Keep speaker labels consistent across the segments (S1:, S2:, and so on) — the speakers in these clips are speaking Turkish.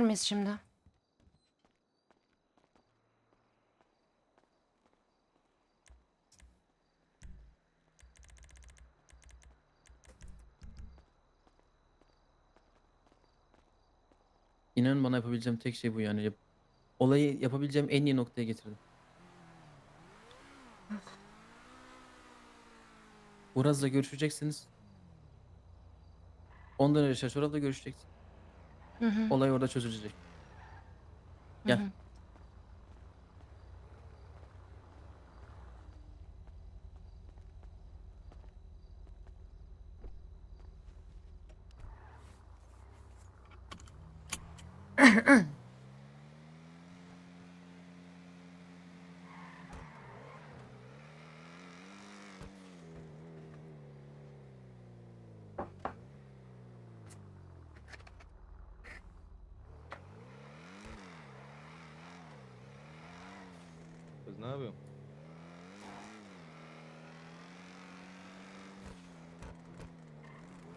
S1: miyiz şimdi?
S2: İnanın bana yapabileceğim tek şey bu yani. Olayı yapabileceğim en iyi noktaya getirdim. Uraz'la görüşeceksiniz. Ondan önce Şaşora'da görüşeceksin.
S1: Hı hı.
S2: Olay orada çözülecek.
S1: hı
S2: gel.
S1: hı.
S3: Kız ne yapıyorsun?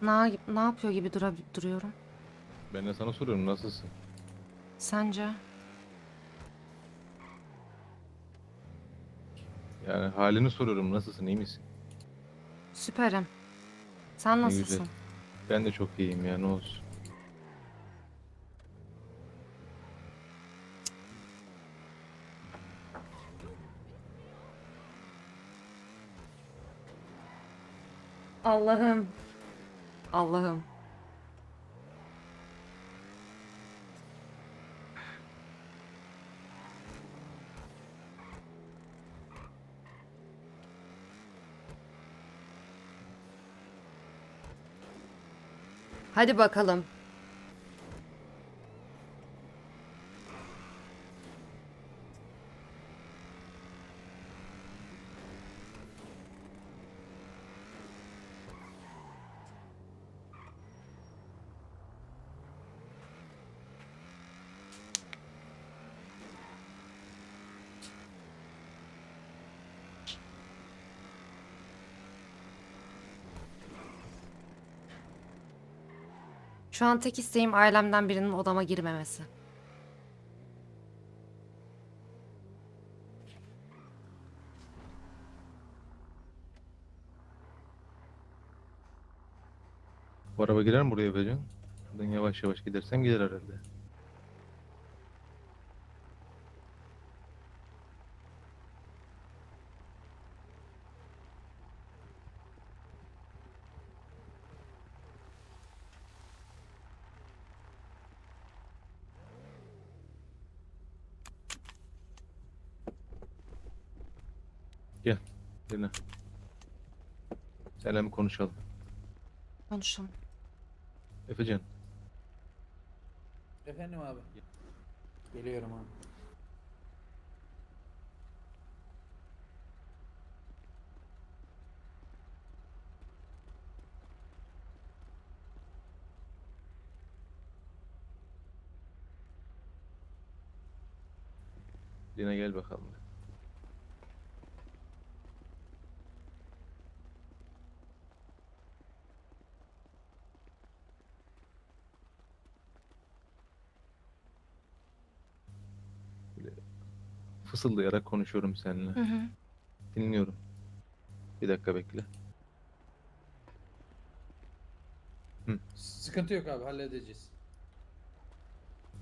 S1: Ne, ne yapıyor gibi dura, duruyorum.
S3: Ben de sana soruyorum nasılsın?
S1: Sence?
S3: Yani halini soruyorum nasılsın iyi misin?
S1: Süperim. Sen
S3: Ne güzel.
S1: nasılsın?
S3: Ben de çok iyiyim ya ne olsun.
S1: Allah'ım. Allah'ım. Hadi bakalım. Şu an tek isteğim ailemden birinin odama girmemesi.
S3: Bu araba girer mi buraya Efecan? Ben yavaş yavaş gidersem gider herhalde. Gel, dinle. Seninle bir konuşalım.
S1: Konuşalım.
S3: Efecan,
S4: Efendim abi. Geliyorum abi.
S3: Dina gel bakalım. Böyle fısıldayarak konuşuyorum seninle.
S1: Hı hı.
S3: Dinliyorum. Bir dakika bekle.
S4: Sıkıntı yok abi halledeceğiz.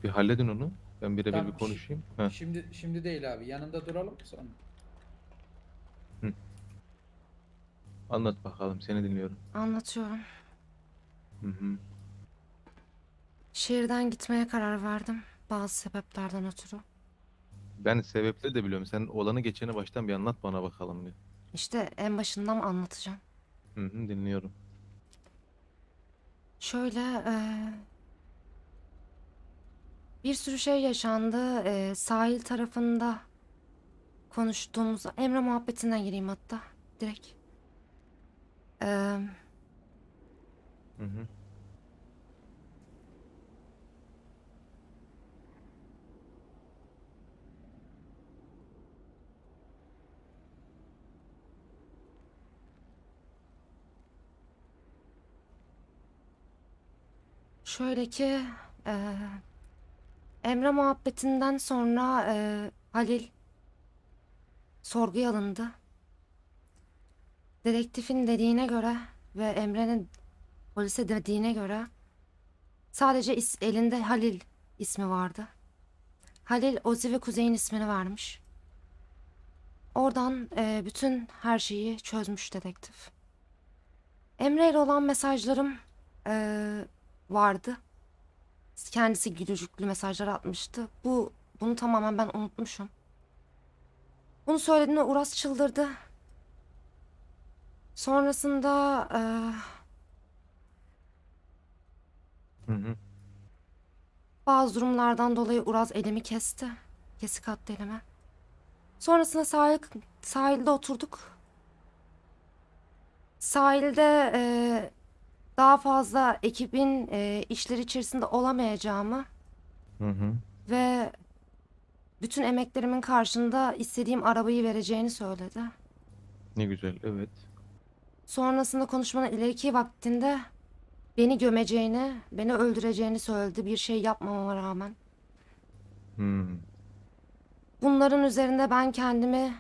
S3: Bir halledin onu. Ben birebir
S4: Tamam,
S3: bir
S4: şi-
S3: konuşayım. Heh.
S4: Şimdi şimdi değil abi. Yanında duralım sonra.
S3: Anlat bakalım. Seni dinliyorum.
S1: Anlatıyorum.
S3: Hı hı.
S1: Şehirden gitmeye karar verdim. Bazı sebeplerden ötürü.
S3: Ben sebepleri de biliyorum. Sen olanı geçeni baştan bir anlat bana bakalım bir.
S1: İşte en başından anlatacağım.
S3: Hı hı, dinliyorum.
S1: Şöyle eee, bir sürü şey yaşandı. Eee, sahil tarafında konuştuğumuz Emre muhabbetinden gireyim hatta direkt. Eee,
S3: Hı hı.
S1: Şöyle ki eee, Emre muhabbetinden sonra e, Halil sorguya alındı. Dedektifin dediğine göre ve Emre'nin polise dediğine göre sadece is- elinde Halil ismi vardı. Halil Ozi ve Kuzey'in ismini vermiş. Oradan e, bütün her şeyi çözmüş dedektif. Emre ile olan mesajlarım e, vardı. Kendisi gülücüklü mesajlar atmıştı. Bu bunu tamamen ben unutmuşum. Bunu söylediğinde Uras çıldırdı. Sonrasında e,
S3: Hı hı.
S1: bazı durumlardan dolayı Uraz elimi kesti. Kesik attı elime. Sonrasında sahil, sahilde oturduk. Sahilde e, daha fazla ekibin e, işleri içerisinde olamayacağımı
S3: Hı hı.
S1: ve bütün emeklerimin karşında istediğim arabayı vereceğini söyledi.
S3: Ne güzel. Evet.
S1: Sonrasında konuşmanın ileriki vaktinde beni gömeceğini, beni öldüreceğini söyledi bir şey yapmamama rağmen.
S3: Hmm.
S1: Bunların üzerinde ben kendimi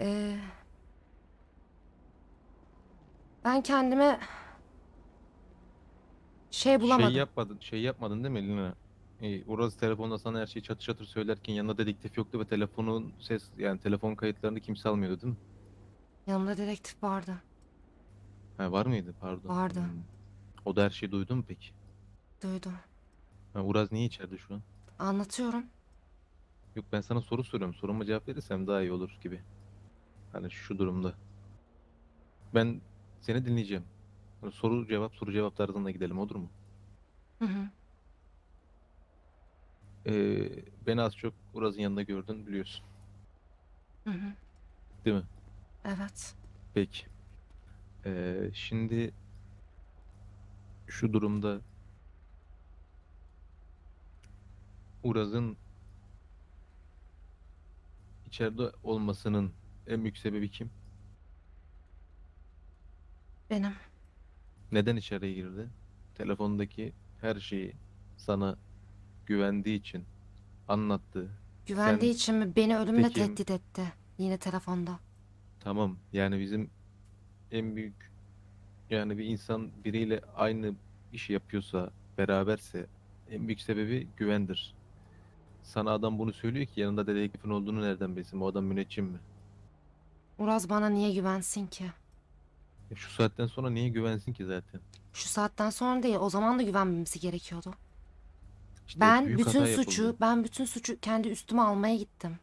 S1: eee, ben kendime şey bulamadım.
S3: Şey yapmadın, şey yapmadın değil mi Lina? Ee, Uraz telefonda sana her şeyi çatır çatır söylerken yanında dedektif yoktu ve telefonun ses yani telefon kayıtlarını kimse almıyordu değil mi?
S1: Yanımda dedektif vardı.
S3: Ha var mıydı? Pardon.
S1: Vardı.
S3: Hmm. O da her şeyi duydu mu peki?
S1: Duydu.
S3: Ha, Uraz niye içeride şu an?
S1: Anlatıyorum.
S3: Yok ben sana soru soruyorum. Soruma cevap verirsem daha iyi olur gibi. Hani şu durumda. Ben seni dinleyeceğim. Hani soru cevap soru cevap tarzında gidelim olur mu?
S1: Hı hı.
S3: Ee, beni az çok Uraz'ın yanında gördün biliyorsun.
S1: Hı hı.
S3: Değil mi?
S1: Evet.
S3: Peki. Ee, şimdi şu durumda Uraz'ın içeride olmasının en büyük sebebi kim?
S1: Benim.
S3: Neden içeriye girdi? Telefondaki her şeyi sana güvendiği için anlattı.
S1: Güvendiği
S3: Sen-
S1: için mi beni ölümle
S3: Peki-
S1: tehdit etti. Yine telefonda.
S3: Tamam. Yani bizim en büyük yani bir insan biriyle aynı işi yapıyorsa, beraberse en büyük sebebi güvendir. Sana adam bunu söylüyor ki yanında dedektifin olduğunu nereden bilsin? O adam müneccim mi?
S1: Uraz bana niye güvensin ki?
S3: E şu saatten sonra niye güvensin ki zaten?
S1: Şu saatten sonra değil, o zaman da güvenmemesi gerekiyordu.
S3: İşte
S1: Ben
S3: büyük
S1: bütün
S3: hata
S1: suçu, ben bütün suçu kendi üstüme almaya gittim.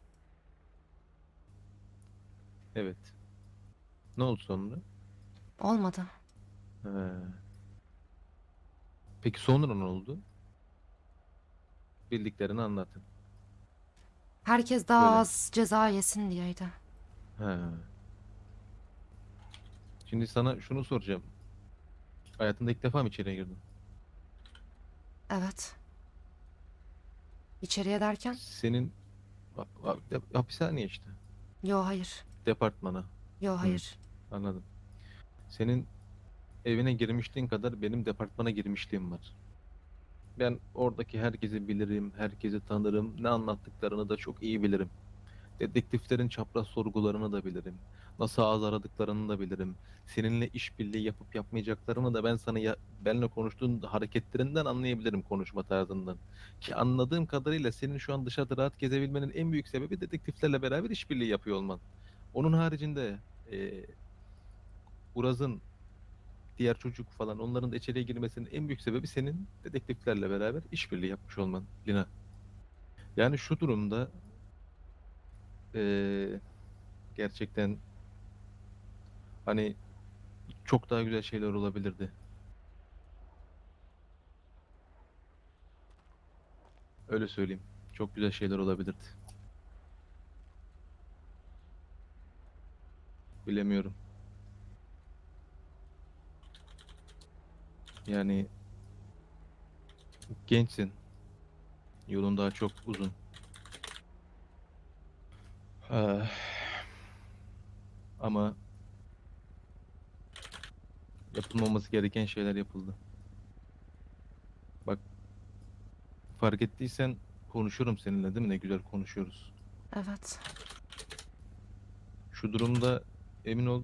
S3: Evet. Ne oldu sonra?
S1: Olmadı.
S3: He. Peki sonra ne oldu? Bildiklerini anlatın.
S1: Herkes daha
S3: Öyle.
S1: az ceza yesin diyeydi.
S3: He. Şimdi sana şunu soracağım. Hayatında ilk defa mı içeriye girdin?
S1: Evet. İçeriye derken?
S3: Senin Ha- ha- de- hapishane işte.
S1: Yo hayır.
S3: Departmana.
S1: Yo hayır.
S3: Anladım. Senin evine girmişliğin kadar benim departmana girmişliğim var. Ben oradaki herkesi bilirim, herkesi tanırım. Ne anlattıklarını da çok iyi bilirim. Dedektiflerin çapraz sorgularını da bilirim. Nasıl ağız aradıklarını da bilirim. Seninle işbirliği yapıp yapmayacaklarını da ben sana ya, benle konuştuğun hareketlerinden anlayabilirim konuşma tarzından. Ki anladığım kadarıyla senin şu an dışarıda rahat gezebilmenin en büyük sebebi dedektiflerle beraber işbirliği yapıyor olman. Onun haricinde e, Uraz'ın diğer çocuk falan onların da içeriye girmesinin en büyük sebebi senin dedektiflerle beraber işbirliği yapmış olman Lina. Yani şu durumda eee, gerçekten hani çok daha güzel şeyler olabilirdi. Öyle söyleyeyim. Çok güzel şeyler olabilirdi. Bilemiyorum. Yani gençsin. Yolun daha çok uzun. Ah. Ama yapılmaması gereken şeyler yapıldı. Bak fark ettiysen konuşuyorum seninle değil mi? Ne güzel konuşuyoruz.
S1: Evet.
S3: Şu durumda emin ol.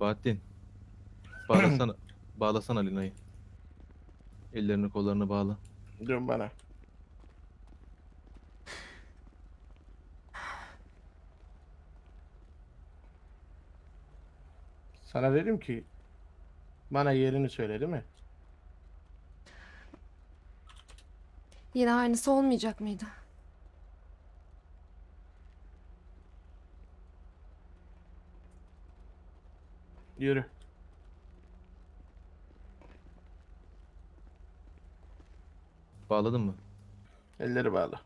S3: Bahattin. Bağlasana. bağlasana Lina'yı. Ellerini kollarını bağla.
S5: Dön bana. Sana dedim ki bana yerini söyle değil mi?
S1: Yine aynısı olmayacak mıydı?
S5: Yürü.
S3: Bağladın mı?
S5: Elleri bağla.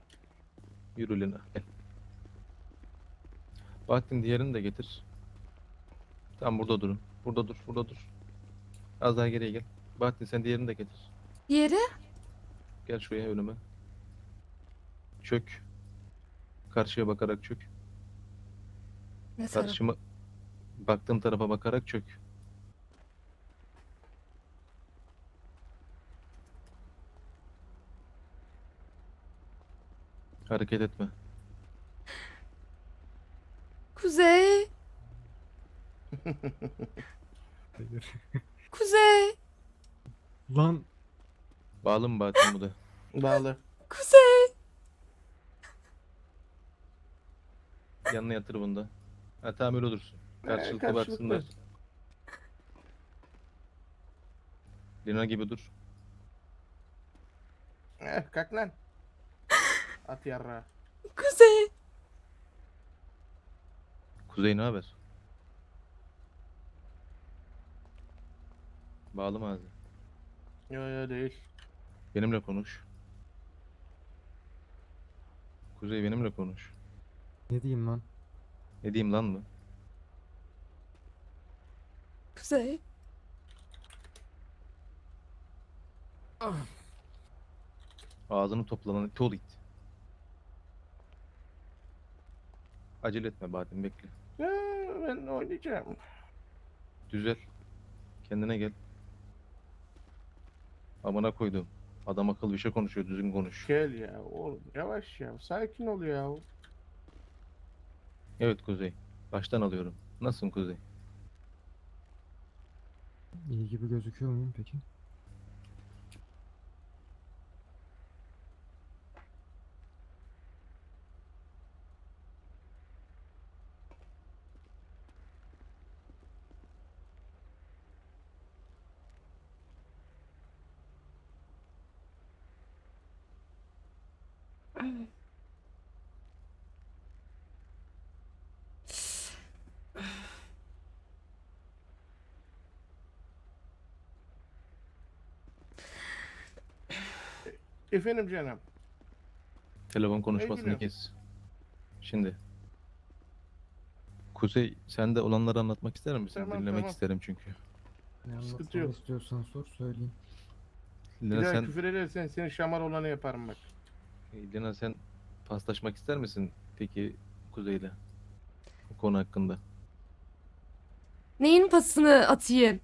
S3: Yürü Lina. Gel. Bahattin diğerini de getir. Tamam burada durun. Burada dur. Burada dur. Az daha geriye gel. Bahattin sen diğerini de getir.
S1: Diğeri?
S3: Gel şuraya önüme. Çök. Karşıya bakarak çök.
S1: Ne taraf?
S3: Karşıma baktığım tarafa bakarak çök. Hareket etme.
S1: Kuzey. Kuzey.
S6: Lan
S3: Bağlı mı Bahattin bu da?
S5: Bağlı.
S1: Kuzey.
S3: Yanına yatır bunu da. Ha tamam öyle dursun. Karşılıklı
S5: karşılıklı.
S3: baksınlar. Lina gibi dur.
S5: Eh, kalk lan. At yarra.
S1: Kuzey.
S3: Kuzey ne haber? Bağlı mı ağzı?
S5: Yo yo değil.
S3: Benimle konuş. Kuzey benimle konuş.
S6: ne diyeyim lan?
S3: Ne diyeyim lan mı?
S1: Kuzey.
S3: Ağzını toplanan it ol it. Acele etme Bahattin bekle.
S5: Ya, ben oynayacağım.
S3: Düzel. Kendine gel. Amına koydum. Adam akıllı bir şey konuşuyor. Düzgün konuş.
S5: Gel ya oğlum yavaş ya. Sakin ol ya.
S3: Evet Kuzey. Baştan alıyorum. Nasılsın Kuzey?
S6: İyi gibi gözüküyor muyum peki?
S5: Efendim canım.
S3: Telefon konuşmasını kes. Şimdi. Kuzey sen de olanları anlatmak ister misin?
S5: Tamam,
S3: Dinlemek
S5: tamam.
S3: isterim çünkü.
S6: Ne
S5: Sıkıntı
S6: anlatmamı
S5: yok.
S6: istiyorsan sor söyleyeyim.
S5: Bir
S3: Lina
S5: daha
S3: sen,
S5: küfür edersen seni şamar olanı yaparım bak.
S3: Lina sen paslaşmak ister misin peki Kuzey'le? Bu konu hakkında.
S1: Neyin pasını atayım?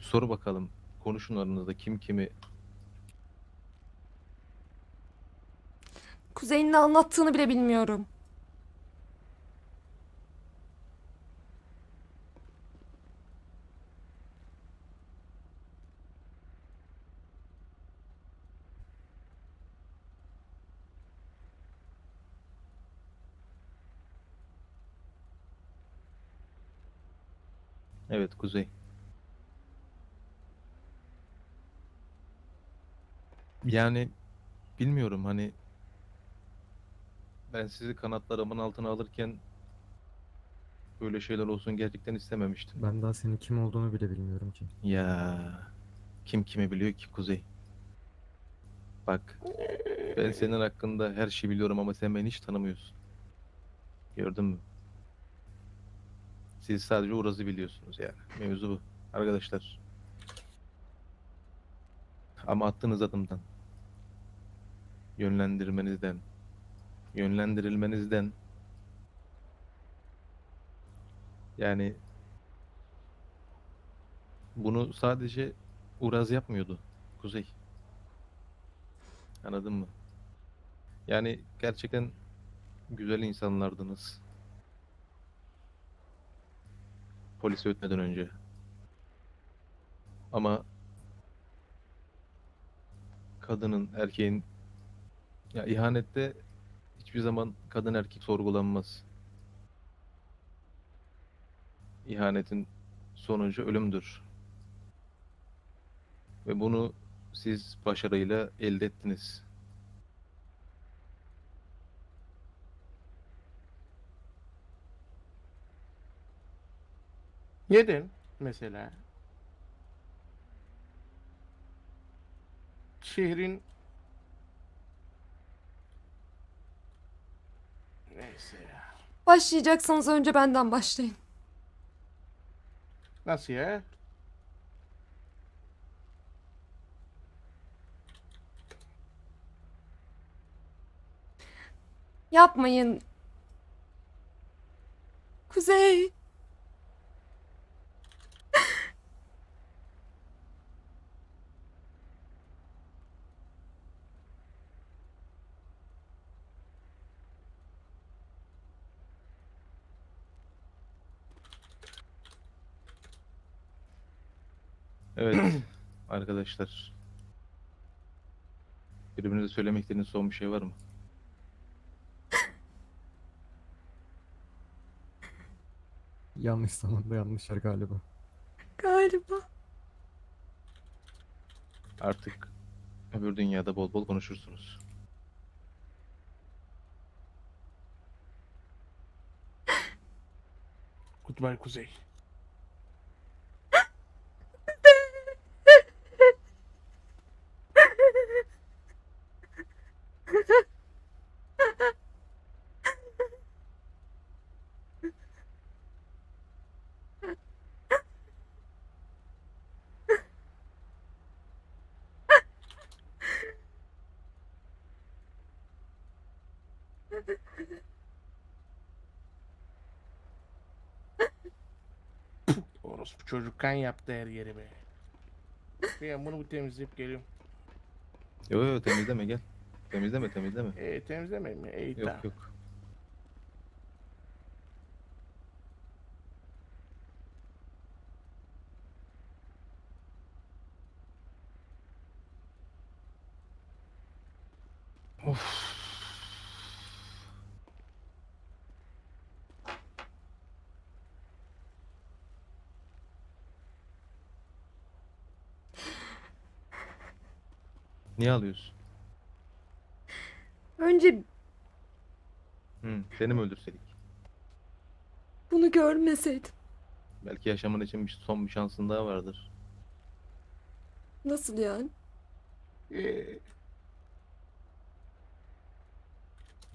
S3: Soru bakalım. Konuşun aranızda kim kimi
S1: Kuzey'in ne anlattığını bile bilmiyorum.
S3: Evet Kuzey. Yani bilmiyorum hani ben sizi kanatlarımın altına alırken böyle şeyler olsun gerçekten istememiştim.
S6: Ben daha senin kim olduğunu bile bilmiyorum ki.
S3: Ya kim kimi biliyor ki Kuzey? Bak ben senin hakkında her şeyi biliyorum ama sen beni hiç tanımıyorsun. Gördün mü? Siz sadece Uraz'ı biliyorsunuz yani. Mevzu bu. Arkadaşlar. Ama attığınız adımdan. Yönlendirmenizden. Yönlendirilmenizden. Yani bunu sadece Uraz yapmıyordu. Kuzey. Anladın mı? Yani gerçekten güzel insanlardınız. Polise ötmeden önce. Ama kadının, erkeğin ya ihanette hiçbir zaman kadın erkek sorgulanmaz. İhanetin sonucu ölümdür. Ve bunu siz başarıyla elde ettiniz.
S5: Neden mesela? Şehrin Neyse ya.
S1: Başlayacaksanız önce benden başlayın.
S5: Nasıl ya?
S1: Yapmayın. Kuzey.
S3: Evet arkadaşlar. Birbirinize söylemek istediğiniz son bir şey var mı?
S6: Yanlış zamanda yanlış yer galiba.
S1: Galiba.
S3: Artık öbür dünyada bol bol konuşursunuz.
S5: Goodbye Kuzey. Orospu çocuk kan yaptı her yeri be. Ben bunu bir temizleyip geliyorum.
S3: Yo yo temizleme gel. Temizleme temizleme.
S5: E temizlemeyeyim mi? İyi
S3: Yok
S5: tamam.
S3: yok. Niye alıyorsun?
S1: Önce
S3: Hı, seni mi öldürseydik?
S1: bunu görmeseydim.
S3: Belki yaşamın için bir son bir şansın daha vardır.
S1: Nasıl yani?
S5: Ee,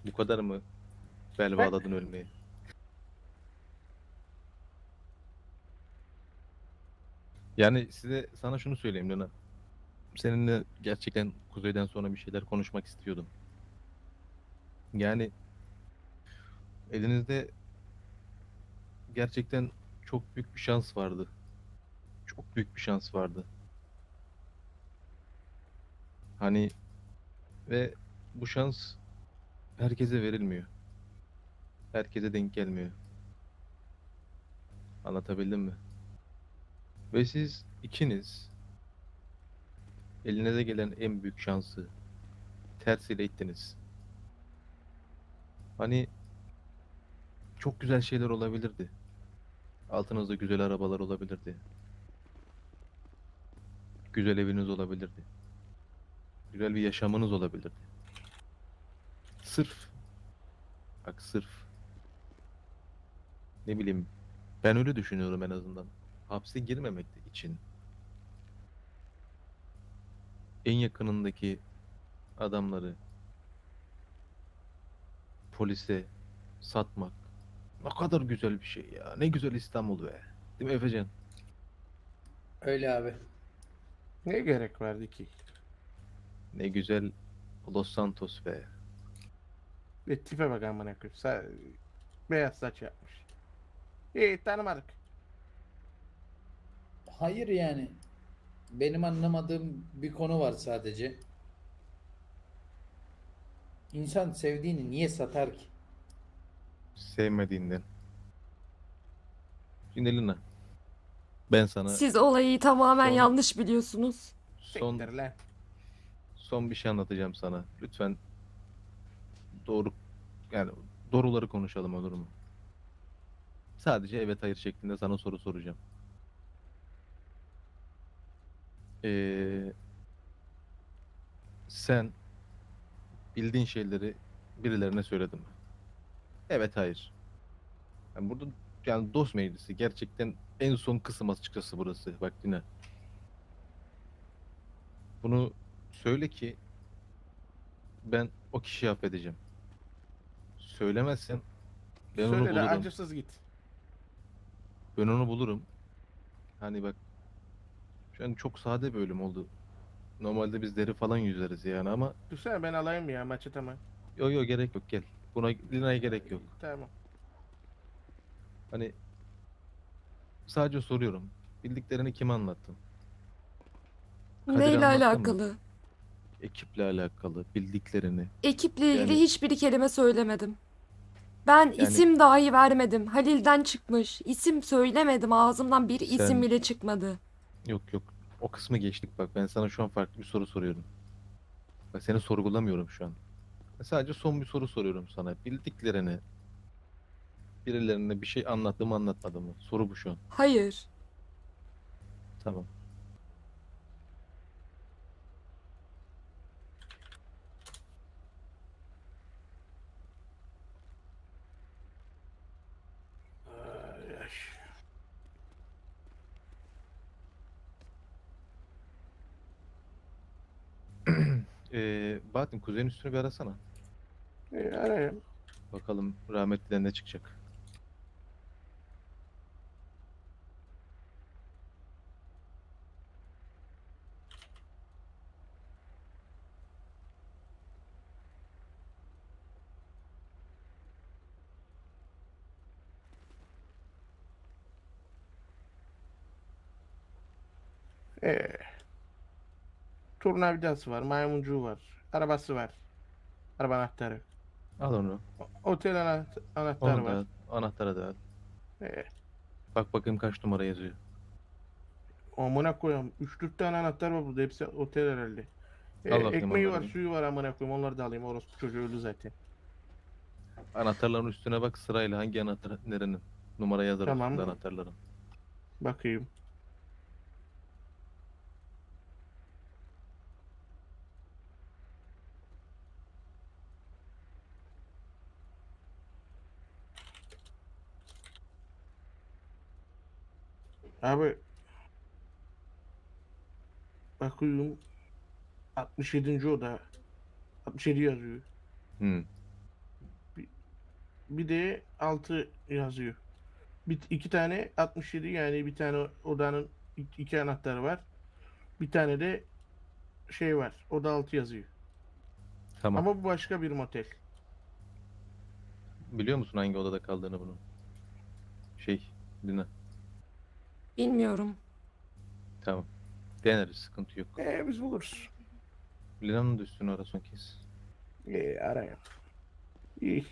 S3: Bu kadar mı bel bağladın ölmeye? Yani size sana şunu söyleyeyim Luna. Seninle gerçekten Kuzey'den sonra bir şeyler konuşmak istiyordum. Yani elinizde gerçekten çok büyük bir şans vardı. Çok büyük bir şans vardı. Hani ve bu şans herkese verilmiyor. Herkese denk gelmiyor. Anlatabildim mi? Ve siz ikiniz elinize gelen en büyük şansı tersiyle ittiniz. Hani çok güzel şeyler olabilirdi. Altınızda güzel arabalar olabilirdi. Güzel eviniz olabilirdi. Güzel bir yaşamınız olabilirdi. Sırf bak sırf ne bileyim ben öyle düşünüyorum en azından. Hapse girmemek için en yakınındaki adamları polise satmak ne kadar güzel bir şey ya. Ne güzel İstanbul be. Değil mi Efecan?
S4: Öyle abi.
S5: ne gerek vardı ki?
S3: Ne güzel Los Santos be.
S5: Ve tipe bak amına koyayım. Sa- beyaz saç yapmış. İyi tanımadık.
S4: Hayır yani. Benim anlamadığım bir konu var sadece. İnsan sevdiğini niye satar ki?
S3: Sevmediğinden. Şimdi Lina. Ben sana
S1: Siz olayı tamamen
S3: Son-
S1: yanlış biliyorsunuz.
S3: son
S5: Siktir lan.
S3: son bir şey anlatacağım sana. Lütfen doğru yani doğruları konuşalım olur mu? Sadece evet hayır şeklinde sana soru soracağım. Ee, sen bildiğin şeyleri birilerine söyledin mi? Evet hayır. Yani burada yani dost meclisi gerçekten en son kısım açıkçası burası. Bak dinle. Bunu söyle ki ben o kişiyi affedeceğim. Söylemezsen ben onu
S5: Söyle de
S3: bulurum.
S5: acısız git.
S3: Ben onu bulurum. Hani bak an çok sade bir ölüm oldu. Normalde biz deri falan yüzeriz yani ama
S5: Düşünsene ben alayım ya maçı tamam.
S3: yo yo gerek yok gel. Buna Lina'ya gerek yok.
S5: Tamam.
S3: Hani sadece soruyorum. Bildiklerini kime anlattın? Kadir
S1: Neyle
S3: anlattı mı?
S1: alakalı?
S3: Ekiple alakalı bildiklerini.
S1: Ekiple ilgili
S3: Yani-
S1: hiçbir kelime söylemedim. Ben
S3: Yani-
S1: isim dahi vermedim. Halil'den çıkmış. İsim söylemedim. Ağzımdan bir isim
S3: Sen-
S1: bile çıkmadı.
S3: Yok yok. O kısmı geçtik bak. Ben sana şu an farklı bir soru soruyorum. Bak seni sorgulamıyorum şu an. Sadece son bir soru soruyorum sana. Bildiklerini birilerine bir şey anlattı mı anlatmadı mı? Soru bu şu an.
S1: Hayır.
S3: Tamam. Bahattin kuzenin üstünü bir arasana.
S5: E, arayayım.
S3: Bakalım rahmetliden ne çıkacak.
S5: Ee, tornavidası var, maymuncuğu var, arabası var. Araba anahtarı.
S3: Al onu.
S5: O- Otel anahtar, anahtarı
S3: Onu
S5: var.
S3: da al. Anahtarı da al.
S5: Ee,
S3: Bak bakayım kaç numara yazıyor.
S5: amına koyayım. 3-4 tane anahtar var burada. Hepsi otel herhalde. Ee,
S3: Al bakayım
S5: ekmeği var,
S3: onları.
S5: suyu var amına koyayım. Onları da alayım. Orospu çocuğu öldü zaten.
S3: Anahtarların üstüne bak sırayla hangi anahtar nerenin numara yazar
S5: Tamam.
S3: üstünde anahtarların.
S5: Bakayım. Abi bakıyorum 67. oda 67 yazıyor.
S3: Hmm.
S5: Bir de 6 yazıyor. Bir, iki tane 67 yani bir tane odanın iki, iki anahtarı var. Bir tane de şey var. Oda 6 yazıyor.
S3: Tamam.
S5: Ama bu başka bir motel.
S3: Biliyor musun hangi odada kaldığını bunun? Şey, Lina.
S1: Bilmiyorum.
S3: Tamam. Deneriz, sıkıntı yok.
S5: Ee, biz buluruz.
S3: Lina'nın da üstünü ara son kez.
S5: Ee, arayın. İyi.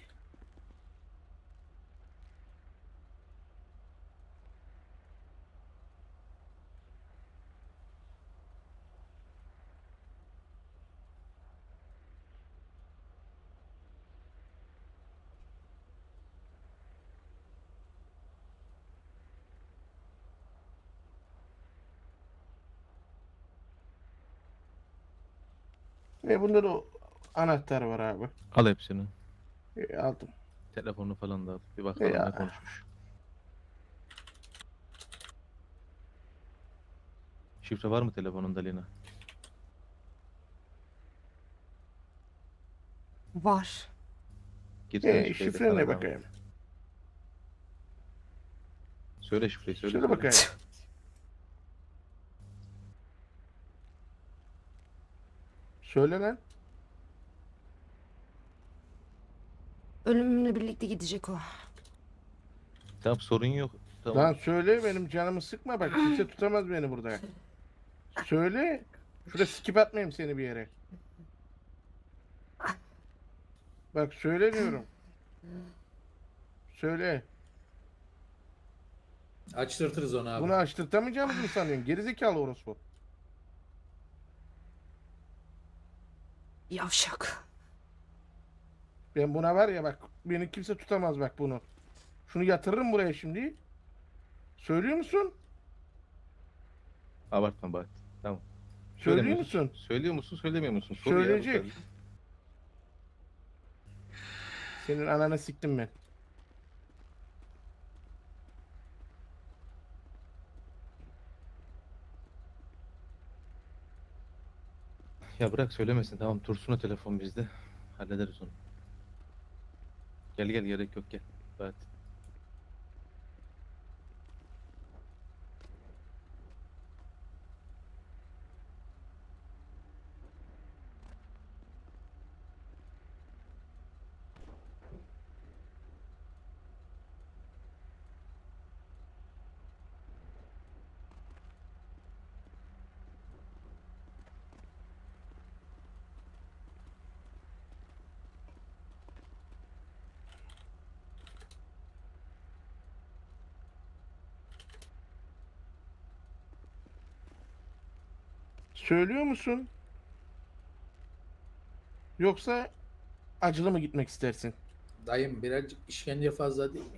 S5: Ve bunda da anahtar var abi.
S3: Al hepsini.
S5: Ee, aldım.
S3: Telefonu falan da al. Bir bakalım
S5: Ya.
S3: ne konuşmuş. Şifre var mı telefonunda Lina?
S1: Var.
S3: Girsene
S5: Ee,
S3: şifreyi de
S5: şifre ne
S3: sana
S5: bakayım?
S3: Söyle şifreyi söyle.
S5: Şöyle
S3: söyle.
S5: bakayım. Söyle lan.
S1: Ölümümle birlikte gidecek o.
S3: Tamam sorun yok. Tamam.
S5: Lan söyle benim canımı sıkma bak kimse tutamaz beni burada. Söyle. Şurada skip atmayayım seni bir yere. Bak söyle diyorum. Söyle.
S4: Açtırtırız onu abi.
S5: Bunu açtırtamayacağımızı mı sanıyorsun? Gerizekalı orospu.
S1: Yavşak.
S5: Ben buna var ya bak beni kimse tutamaz bak bunu. Şunu yatırırım buraya şimdi. Söylüyor musun?
S3: Abartma Bahattin. Tamam.
S5: Söylüyor
S3: Söylemiyor
S5: musun?
S3: Söylüyor musun söylemiyor musun? Soru ya bu
S5: Söyleyecek.
S3: kadar.
S5: Senin ananı siktim ben.
S3: Ya bırak söylemesin tamam Tursun'a telefon bizde. Hallederiz onu. Gel gel gerek yok gel. Bahattin.
S5: Söylüyor musun? Yoksa acılı mı gitmek istersin?
S4: Dayım birazcık işkence fazla değil mi?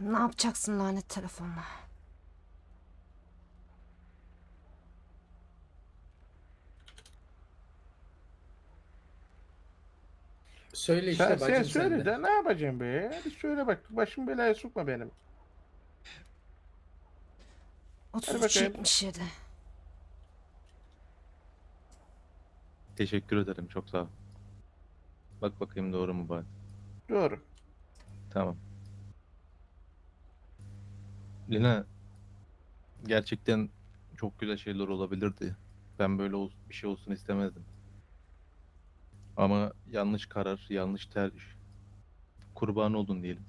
S1: Ne yapacaksın lanet telefonla?
S4: Söyle işte
S5: sen,
S4: bacım
S5: sen
S4: sen
S5: söyle
S4: de.
S5: de ne yapacağım be? Hadi söyle bak başım belaya sokma benim.
S1: 33
S5: bakayım.
S1: 77.
S3: Teşekkür ederim çok sağ ol. Bak bakayım doğru mu Bahattin?
S5: Doğru.
S3: Tamam. Lina gerçekten çok güzel şeyler olabilirdi. Ben böyle ol- bir şey olsun istemezdim. Ama yanlış karar, yanlış tercih. Kurban oldun diyelim.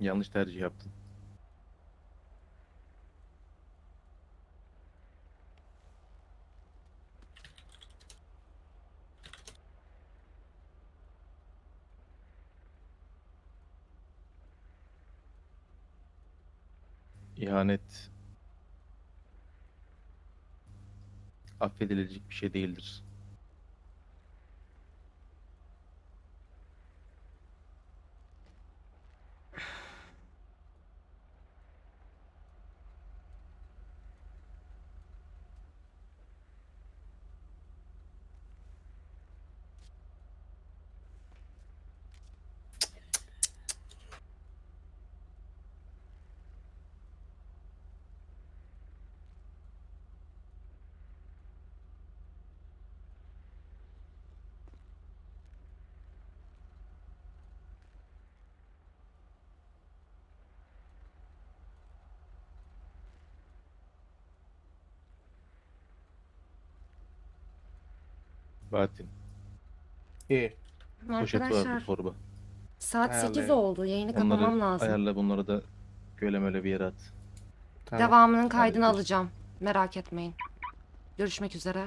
S3: Yanlış tercih yaptın. İhanet affedilecek bir şey değildir. Bahattin,
S5: İyi.
S3: poşet vardı
S1: Arkadaşlar
S3: torba.
S1: saat
S5: Ayarlayın.
S1: 8 oldu. Yayını kapamam
S3: Onları
S1: lazım.
S3: ayarla bunları da göle möle bir yere at.
S5: Tamam.
S1: Devamının kaydını
S3: Hallederiz.
S1: alacağım. Merak etmeyin. Görüşmek üzere.